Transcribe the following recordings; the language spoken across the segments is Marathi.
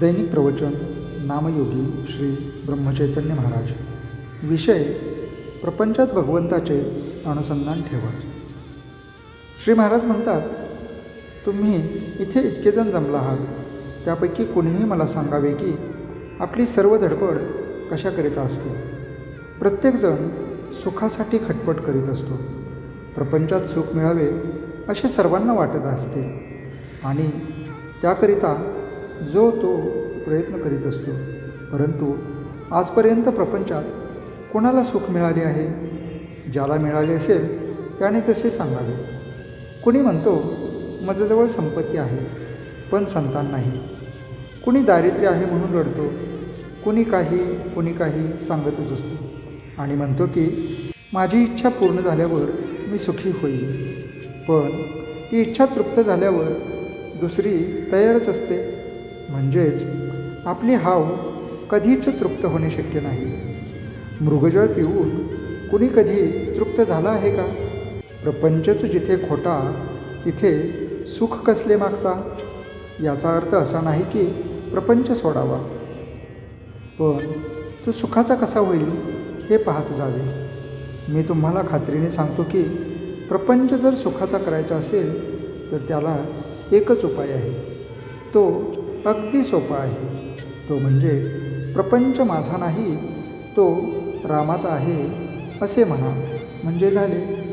दैनिक प्रवचन नामयोगी श्री ब्रह्मचैतन्य महाराज. विषय प्रपंचात भगवंताचे अनुसंधान ठेवा. श्री महाराज म्हणतात तुम्ही इथे इतके जण जमला आहात. त्यापैकी कोणीही मला सांगावे की आपली सर्व धडपड कशाकरिता असते? प्रत्येकजण सुखासाठी खटपट करीत असतो. प्रपंचात सुख मिळावे असे सर्वांना वाटत असते. आणि त्याकरिता जो तो प्रयत्न करीत असतो. परंतु आजपर्यंत प्रपंचात कोणाला सुख मिळाले आहे? ज्याला मिळाले असेल त्याने तसे सांगावे. कुणी म्हणतो माझ्याजवळ संपत्ती आहे पण संतान नाही. कुणी दारिद्र्य आहे म्हणून रडतो कुणी काही कुणी काही सांगतच असतो. आणि म्हणतो की माझी इच्छा पूर्ण झाल्यावर मी सुखी होईल पण ती इच्छा तृप्त झाल्यावर दुसरी तयारच असते. म्हणजेच आपली हाव कधीच तृप्त होणे शक्य नाही. मृगजळ पिऊन कुणी कधी तृप्त झाला आहे का? प्रपंचच जिथे खोटा तिथे सुख कसले मागता? याचा अर्थ असा नाही की प्रपंच सोडावा. पण तो सुखाचा कसा होईल हे पाहत जावे. मी तुम्हाला खात्रीने सांगतो की प्रपंच जर सुखाचा करायचा असेल तर त्याला एकच उपाय आहे. तो अगदी सोपा आहे. तो म्हणजे प्रपंच माझा नाही तो रामाचा आहे असे म्हणा. म्हणजे झाले.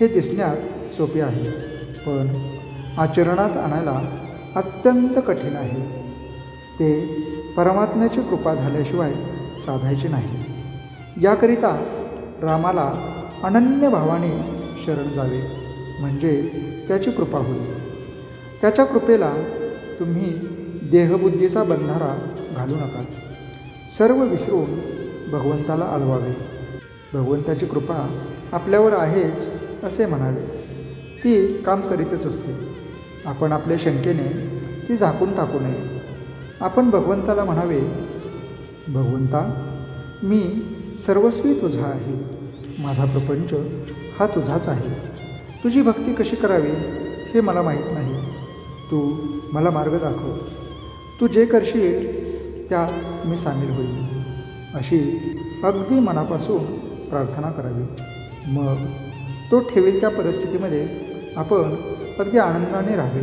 हे दिसण्यात सोपे आहे. पण आचरणात आणायला अत्यंत कठीण आहे. ते परमात्म्याची कृपा झाल्याशिवाय साधायचे नाही. याकरिता रामाला अनन्य भावाने शरण जावे. म्हणजे त्याची कृपा होईल. त्याच्या कृपेला तुम्ही देहबुद्धीचा बंधारा घालू नका. सर्व विसरून भगवंताला आळवावे. भगवंताची कृपा आपल्यावर आहेच असे म्हणावे. ती काम करीतच असते. आपण आपल्या शंकेने ती झाकून टाकू नये. आपण भगवंताला म्हणावे भगवंता मी सर्वस्वी तुझा आहे. माझा प्रपंच हा तुझाच आहे. तुझी भक्ती कशी करावी हे मला माहीत नाही. तू मला मार्ग दाखव. तू जे करशील त्यात मी सामील होईल. अशी अगदी मनापासून प्रार्थना करावी. मग तो ठेवील त्या परिस्थितीमध्ये आपण अगदी आनंदाने राहावे.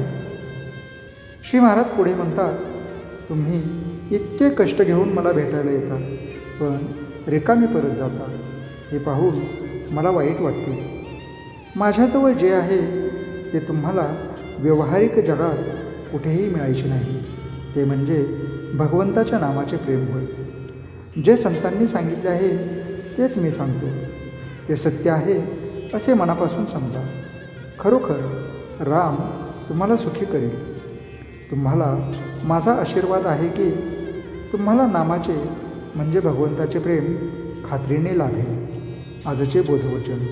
श्री महाराज पुढे म्हणतात तुम्ही इतके कष्ट घेऊन मला भेटायला येता पण रिकामी परत जाता. हे पाहून मला वाईट वाटते. माझ्याजवळ जे आहे ते तुम्हाला व्यवहारिक जगात कुठेही मिळायचे नाही. ते म्हणजे भगवंताच्या नामाचे प्रेम होय. जे संतांनी सांगितले आहे तेच मी सांगतो. ते सत्य आहे असे मनापासून समजा. खरोखर राम तुम्हाला सुखी करेल. तुम्हाला माझा आशीर्वाद आहे की तुम्हाला नामाचे म्हणजे भगवंताचे प्रेम खात्रीने लाभेल. आजचे बोधवचन.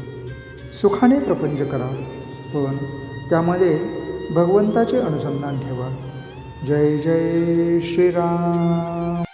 सुखाने प्रपंच करा. पण त्यामध्ये भगवंताचे अनुसंधान ठेवा. जय जय श्रीराम।